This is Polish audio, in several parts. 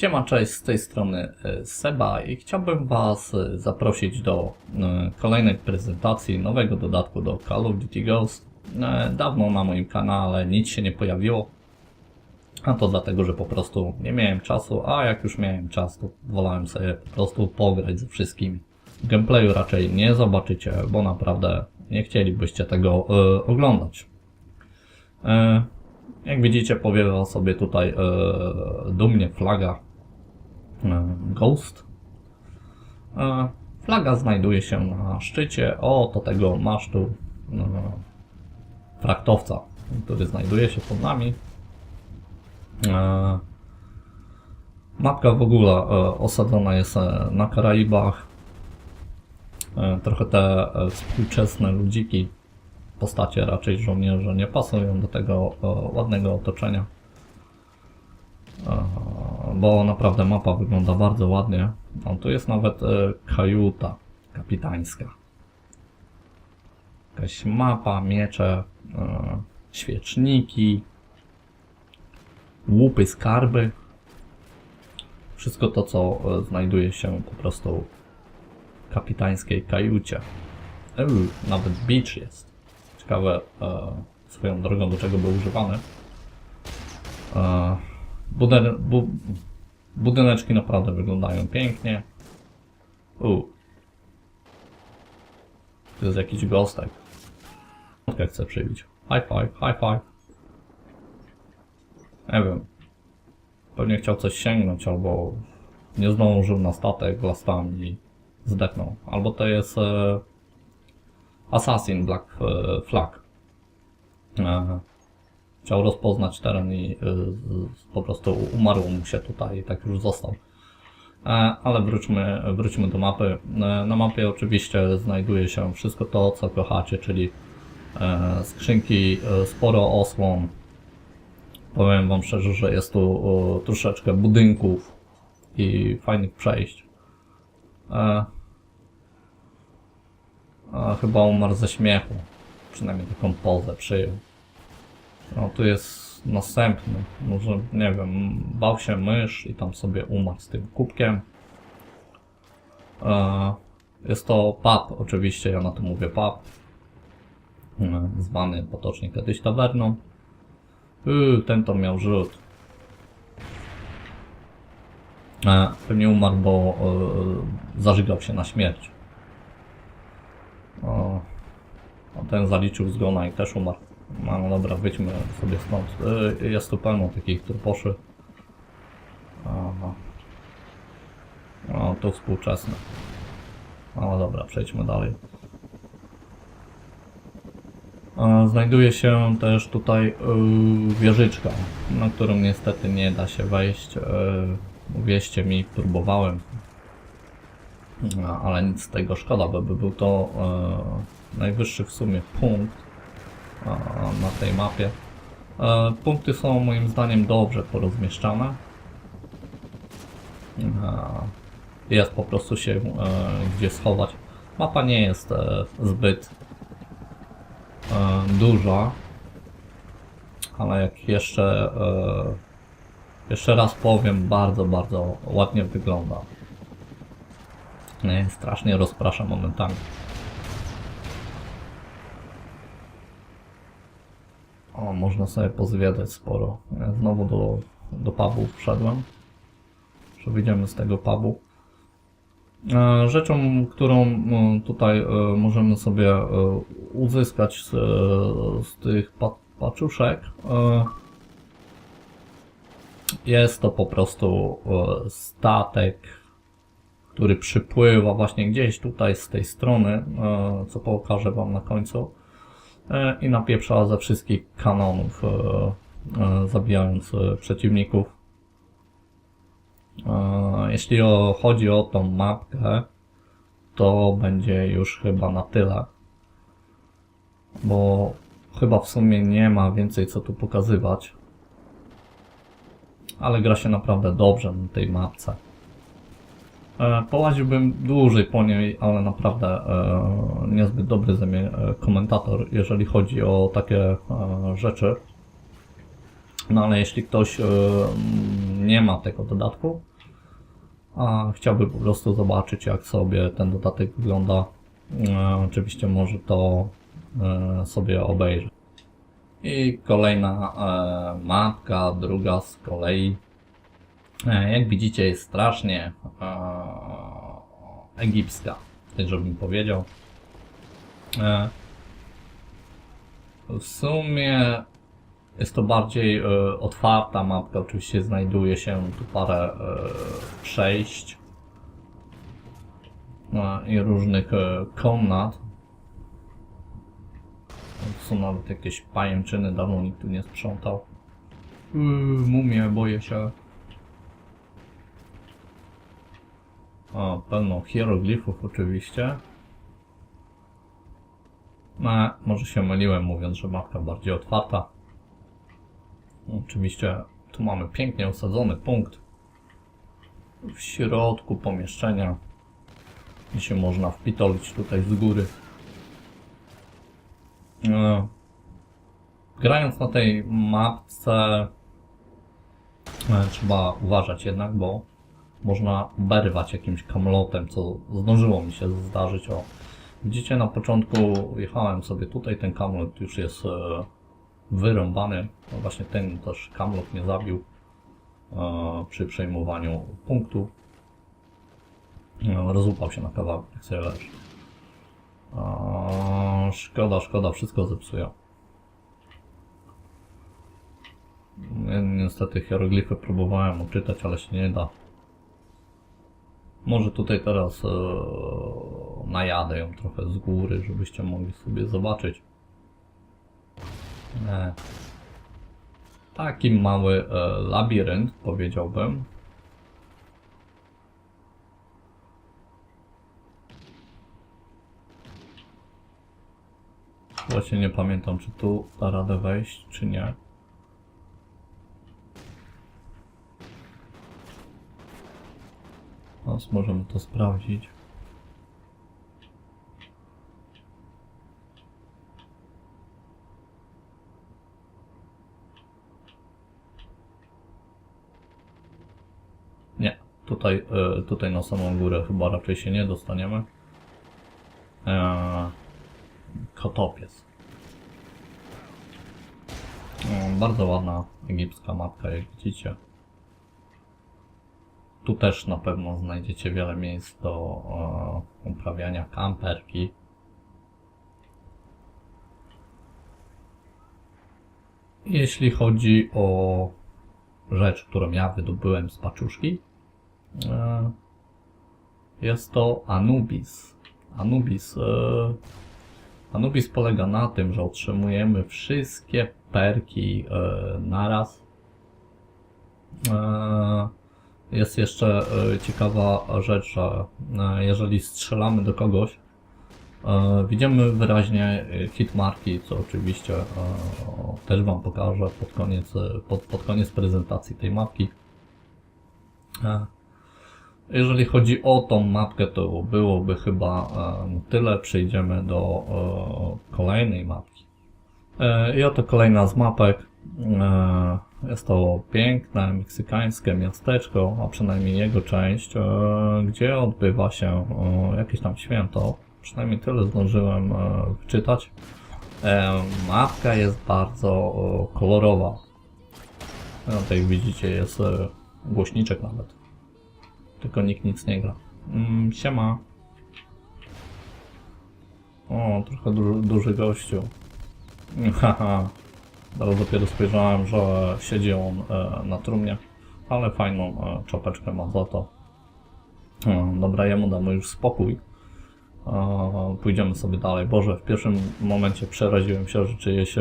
Siema, cześć, z tej strony e, Seba i chciałbym Was e, zaprosić do e, kolejnej prezentacji nowego dodatku do Call of Duty Ghost. Dawno na moim kanale nic się nie pojawiło, a to dlatego, że po prostu nie miałem czasu, a jak już miałem czas, to wolałem sobie po prostu pograć ze wszystkimi. Gameplayu raczej nie zobaczycie, bo naprawdę nie chcielibyście tego e, oglądać. E, jak widzicie, powiewa sobie tutaj e, dumnie flaga Ghost. Flaga znajduje się na szczycie oto tego masztu e, fraktowca, który znajduje się pod nami. Mapka w ogóle e, osadzona jest e, na Karaibach. E, trochę te współczesne ludziki postacie raczej żołnierze nie pasują do tego ładnego otoczenia. E, bo naprawdę mapa wygląda bardzo ładnie. No, tu jest nawet e, kajuta kapitańska. Jakaś mapa, miecze, e, świeczniki, łupy, skarby. Wszystko to, co e, znajduje się po prostu w kapitańskiej kajucie. Eee, nawet beach jest ciekawe swoją drogą, do czego był używany. E, budyne, bu, budyneczki naprawdę wyglądają pięknie. U. To jest jakiś gostek. Jak chcę przybić. High five, high five. Nie wiem. Pewnie chciał coś sięgnąć, albo nie zdążył na statek, las tam i zdechnął. Albo to jest e, Assassin Black Flag. E, Chciał rozpoznać teren i z- po prostu umarło mu się tutaj i tak już został. E, Ale wróćmy, wróćmy do mapy. E, Na mapie oczywiście znajduje się wszystko to, co kochacie, czyli e, skrzynki, sporo osłon. Powiem Wam szczerze, że jest tu troszeczkę budynków i fajnych przejść. Chyba umarł ze śmiechu. Przynajmniej taką pozę przyjął. No tu jest następny. Może, nie wiem, bał się mysz i tam sobie umarł z tym kubkiem. E, Jest to pub, oczywiście, ja na to mówię pub. E, Zwany potocznie kiedyś tawerną. Yy, ten to miał rzut. E, Pewnie umarł, bo e, zażygał się na śmierć. O, ten zaliczył zgona i też umarł. No, no dobra, wyjdźmy sobie stąd. Y, Jest tu pełno takich truposzy. Aha. O, to współczesne. No dobra, przejdźmy dalej. Znajduje się też tutaj y, wieżyczka, na którą niestety nie da się wejść. Y, Uwierzcie mi, próbowałem. No, ale nic z tego szkoda, bo by był to e, najwyższy w sumie punkt na tej mapie. E, punkty są moim zdaniem dobrze porozmieszczane. E, jest po prostu się e, gdzie schować. Mapa nie jest zbyt duża, ale jak jeszcze jeszcze raz powiem, bardzo, bardzo ładnie wygląda. Nie, strasznie rozprasza momentami. O, można sobie pozwiedzać sporo. Ja znowu do, do pubu wszedłem. Że wyjdziemy z tego pubu. E, Rzeczą, którą e, tutaj e, możemy sobie uzyskać z, z tych pa, paczuszek, jest to po prostu statek który przypływa właśnie gdzieś tutaj z tej strony, co pokażę Wam na końcu i napieprza ze wszystkich kanonów, e, e, zabijając e, przeciwników. E, Jeśli chodzi o tą mapkę, to będzie już chyba na tyle, bo chyba w sumie nie ma więcej co tu pokazywać, ale gra się naprawdę dobrze na tej mapce. E, Połaziłbym dłużej po niej, ale naprawdę e, niezbyt dobry ze mnie e, komentator, jeżeli chodzi o takie rzeczy. No ale jeśli ktoś mm, nie ma tego dodatku, a chciałby po prostu zobaczyć jak sobie ten dodatek wygląda, oczywiście może to sobie obejrzeć. I kolejna mapka, druga z kolei. E, jak widzicie jest strasznie e, egipska, tak żebym powiedział. E, w sumie jest to bardziej e, otwarta mapka, oczywiście znajduje się tu parę e, przejść e, i różnych e, komnat. Są nawet jakieś pajęczyny, dawno nikt tu nie sprzątał. Yy, mumie, boję się. O, pełno hieroglifów oczywiście. No, może się myliłem mówiąc, że mapka bardziej otwarta. Oczywiście tu mamy pięknie osadzony punkt w środku pomieszczenia, gdzie się można wpitolić tutaj z góry. E, Grając na tej mapce e, trzeba uważać jednak, bo można berwać jakimś kamlotem, co zdążyło mi się zdarzyć. O, widzicie na początku jechałem sobie tutaj, ten kamlot już jest e, wyrąbany. No właśnie ten też kamlot mnie zabił e, przy przejmowaniu punktu. E, rozłupał się na kawałek, jak sobie leży. Szkoda, szkoda, wszystko zepsują. Ja Niestety hieroglify próbowałem uczytać, ale się nie da. Może tutaj teraz e, najadę ją trochę z góry, żebyście mogli sobie zobaczyć. E, taki mały e, labirynt, powiedziałbym. Właśnie nie pamiętam, czy tu da radę wejść, czy nie. Teraz możemy to sprawdzić. Nie, tutaj, e, tutaj na samą górę chyba raczej się nie dostaniemy. Eee, kotopiec. E, bardzo ładna egipska mapka, jak widzicie. Tu też na pewno znajdziecie wiele miejsc do e, uprawiania kamperki. Jeśli chodzi o rzecz, którą ja wydobyłem z paczuszki, e, jest to Anubis. Anubis, e, Anubis polega na tym, że otrzymujemy wszystkie perki e, naraz. Jest jeszcze e, ciekawa rzecz, że e, jeżeli strzelamy do kogoś, e, widzimy wyraźnie hitmarki, co oczywiście też Wam pokażę pod koniec, pod, pod koniec prezentacji tej mapki. Jeżeli chodzi o tą mapkę, to byłoby chyba tyle. Przejdziemy do kolejnej mapki. I oto kolejna z mapek. Jest to piękne meksykańskie miasteczko, a przynajmniej jego część, e, gdzie odbywa się e, jakieś tam święto. Przynajmniej tyle zdążyłem e, wyczytać. Mapka jest bardzo kolorowa. Jak widzicie jest głośniczek nawet. Tylko nikt nic nie gra. Mm, siema. O, trochę duży, duży gościu. Haha. Teraz dopiero spojrzałem, że siedzi on e, na trumnie, ale fajną e, czapeczkę ma za to. E, dobra, jemu damy już spokój. Pójdziemy sobie dalej. Boże, w pierwszym momencie przeraziłem się, że czyjeś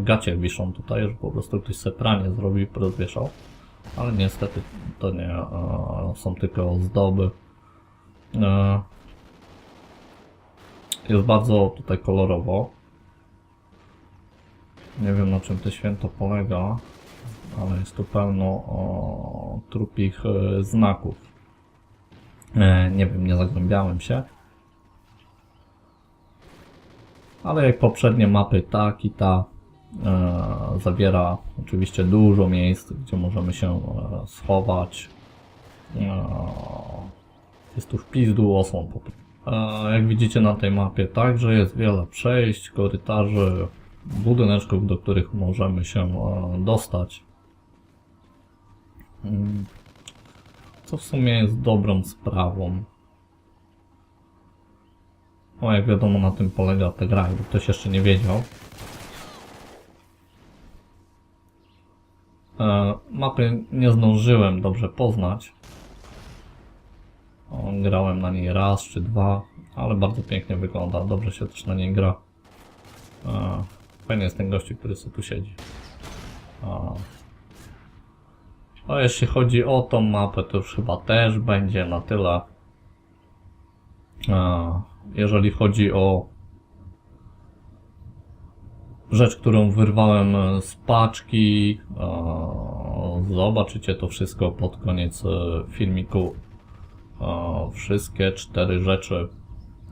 gacie wiszą tutaj, że po prostu ktoś se pranie zrobił i rozwieszał. Ale niestety to nie są tylko ozdoby. Jest bardzo tutaj kolorowo. Nie wiem na czym to święto polega, ale jest tu pełno o, trupich e, znaków. E, nie wiem, nie zagłębiałem się. Ale jak poprzednie mapy, tak i ta e, zawiera oczywiście dużo miejsc, gdzie możemy się e, schować. No, jest tu w pizdu osłon. A Jak widzicie na tej mapie także jest wiele przejść, korytarzy, budyneczków, do których możemy się e, dostać. Mm, Co w sumie jest dobrą sprawą. O, jak wiadomo, na tym polega ta gra, jakby ktoś jeszcze nie wiedział. E, mapy nie zdążyłem dobrze poznać. Grałem na niej raz czy dwa, ale bardzo pięknie wygląda, dobrze się też na niej gra. E, fajny jest ten gościu, który sobie tu siedzi. A. A jeśli chodzi o tą mapę, to już chyba też będzie na tyle. A, jeżeli chodzi o rzecz, którą wyrwałem z paczki, a, zobaczycie to wszystko pod koniec e, filmiku. A, wszystkie cztery rzeczy.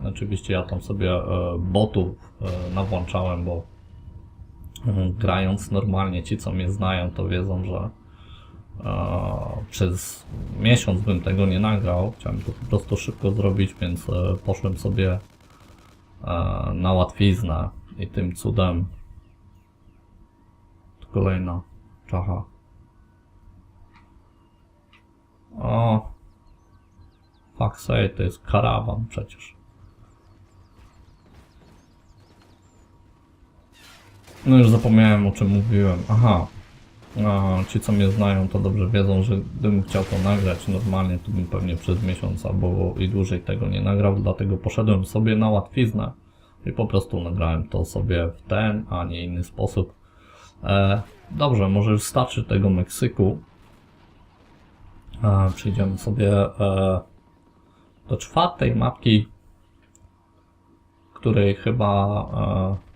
Oczywiście ja tam sobie e, botów e, nawłączałem, bo grając normalnie, ci co mnie znają, to wiedzą, że e, przez miesiąc bym tego nie nagrał. Chciałem to po prostu szybko zrobić, więc e, poszłem sobie e, na łatwiznę i tym cudem kolejna czacha. O, fuck say, to jest karawan przecież. No już zapomniałem o czym mówiłem. Aha. A, ci co mnie znają to dobrze wiedzą, że gdybym chciał to nagrać normalnie, to bym pewnie przez miesiąc albo i dłużej tego nie nagrał, dlatego poszedłem sobie na łatwiznę i po prostu nagrałem to sobie w ten, a nie inny sposób. E, dobrze, może już starczy tego Meksyku. E, przejdziemy sobie e, do czwartej mapki, której chyba e,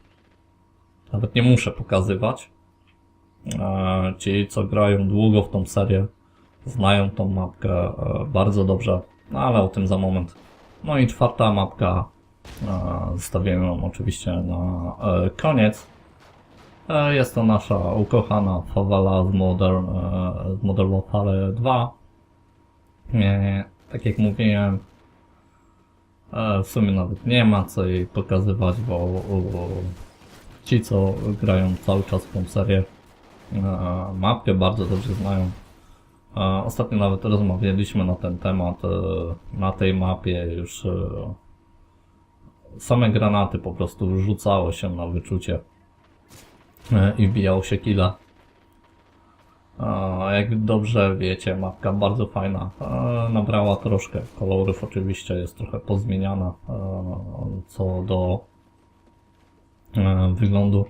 nawet nie muszę pokazywać. E, Ci, co grają długo w tą serię, znają tą mapkę e, bardzo dobrze, no ale o tym za moment. No i czwarta mapka, e, zostawiłem ją oczywiście na e, koniec. Jest to nasza ukochana fawela z Modern, z Modern Warfare 2. E, Tak jak mówiłem, w sumie nawet nie ma co jej pokazywać, bo ci, co grają cały czas w tą serię, e, mapkę bardzo dobrze znają. E, Ostatnio nawet rozmawialiśmy na ten temat. e, Na tej mapie już same granaty po prostu rzucało się na wyczucie i wbijało się killa. Jak dobrze wiecie, mapka bardzo fajna. Nabrała troszkę kolorów, oczywiście jest trochę pozmieniana co do wyglądu.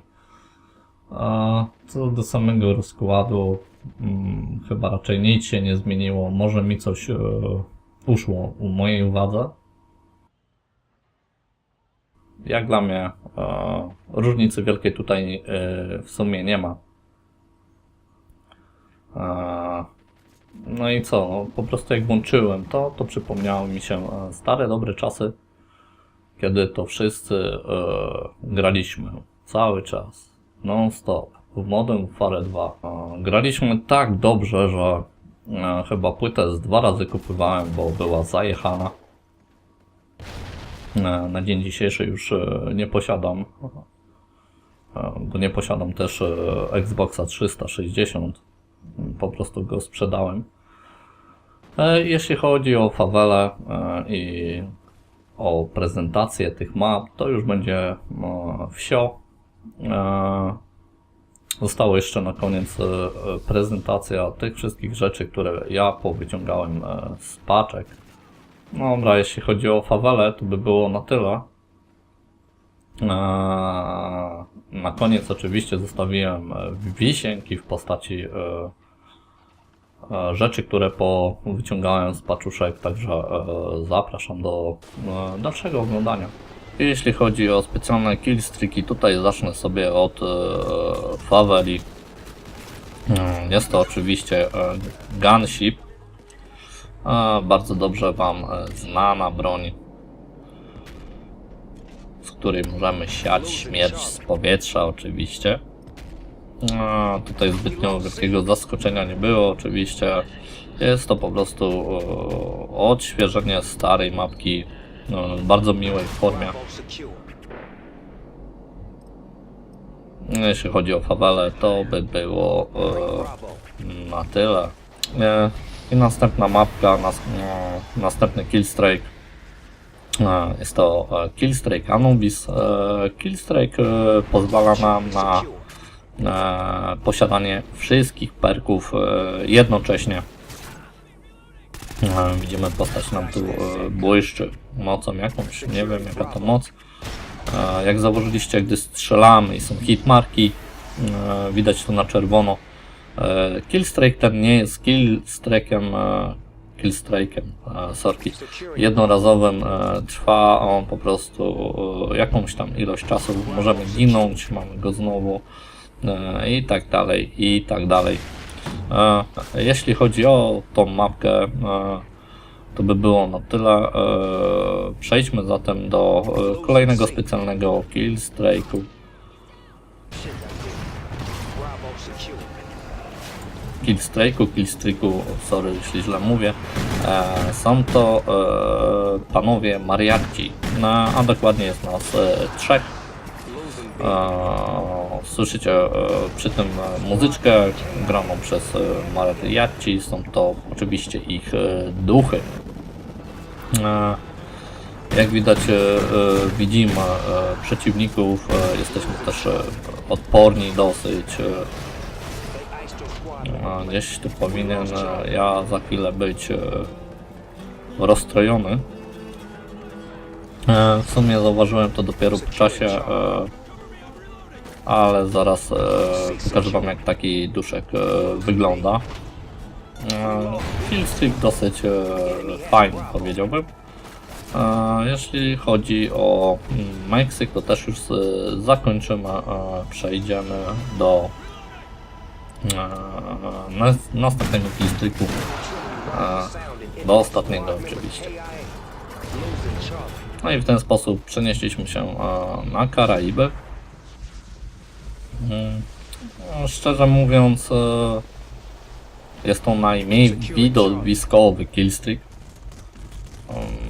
A co do samego rozkładu, mm, chyba raczej nic się nie zmieniło. Może mi coś e, uszło u mojej uwadze. Jak dla mnie, e, różnicy wielkiej tutaj e, w sumie nie ma. E, no i co? No, po prostu jak włączyłem to, to przypomniały mi się e, stare, dobre czasy kiedy to wszyscy e, graliśmy cały czas, non-stop, w Modern Warfare 2. E, graliśmy tak dobrze, że e, chyba płytę z dwa razy kupowałem, bo była zajechana. E, na dzień dzisiejszy już e, nie posiadam. E, bo nie posiadam też e, Xboxa 360. Po prostu go sprzedałem. E, Jeśli chodzi o fawelę e, i o prezentację tych map, to już będzie e, wsio. E, Zostało jeszcze na koniec e, prezentacja tych wszystkich rzeczy, które ja powyciągałem e, z paczek. No Dobra, jeśli chodzi o fawelę, to by było na tyle. Na koniec oczywiście zostawiłem wisienki w postaci rzeczy, które po wyciągałem z paczuszek, także e, zapraszam do e, dalszego oglądania. Jeśli chodzi o specjalne killstreaki, tutaj zacznę sobie od e, faweli. Mm, Jest to oczywiście e, gunship. E, Bardzo dobrze Wam e, znana broń, z której możemy siać śmierć z powietrza oczywiście. Tutaj zbytnio wielkiego zaskoczenia nie było, oczywiście. Jest to po prostu e, odświeżenie starej mapki e, w bardzo miłej formie. Secure. Jeśli chodzi o fawelę, to by było e, na tyle. E, I następna mapka, nas, e, następny Killstrike. E, jest to e, Killstrike Anubis. E, Killstrike pozwala nam na posiadanie wszystkich perków e, jednocześnie. E, widzimy postać nam tu e, błyszczy mocą jakąś, nie wiem jaka to moc. Jak zauważyliście, gdy strzelamy i są hitmarki, widać to na czerwono. Killstrike ten nie jest killstrike'em, killstrike'em, sorki, jednorazowym. Trwa on po prostu jakąś tam ilość czasu. Możemy ginąć, mamy go znowu i tak dalej, i tak dalej. E, jeśli chodzi o tą mapkę, e, to by było na tyle. E, przejdźmy zatem do e, kolejnego specjalnego secure. Killstrike'u, killstrike'u, sorry jeśli źle mówię. E, są to e, panowie mariaci, no, a dokładnie jest nas e, trzech. E, słyszycie e, przy tym e, muzyczkę graną przez e, mariaci, są to oczywiście ich duchy. Jak widać widzimy przeciwników, jesteśmy też odporni dosyć. Gdzieś tu powinien ja za chwilę być rozstrojony. W sumie zauważyłem to dopiero po czasie, ale zaraz e, pokażę wam jak taki duszek e, wygląda. E, dosyć e, fajny powiedziałbym. E, Jeśli chodzi o mm, Meksyk, to też już e, zakończymy, e, przejdziemy do e, na, następnego killstreaku, e, do ostatniego oczywiście. No i w ten sposób przenieśliśmy się e, na Karaiby. Mm, no, Szczerze mówiąc, e, jest to najmniej widowiskowy killstreak.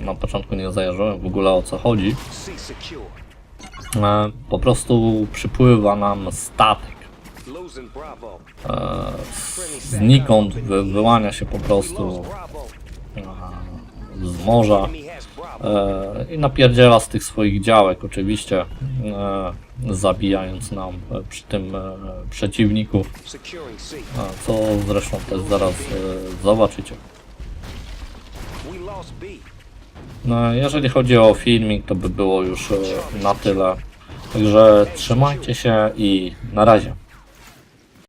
Na początku nie zajarzyłem w ogóle o co chodzi. E, Po prostu przypływa nam statek. E, Znikąd wy, wyłania się po prostu z morza. E, i napierdziela z tych swoich działek oczywiście, e, zabijając nam e, przy tym przeciwników, co zresztą też zaraz zobaczycie. No, jeżeli chodzi o filmik, to by było już na tyle. Także trzymajcie się i na razie.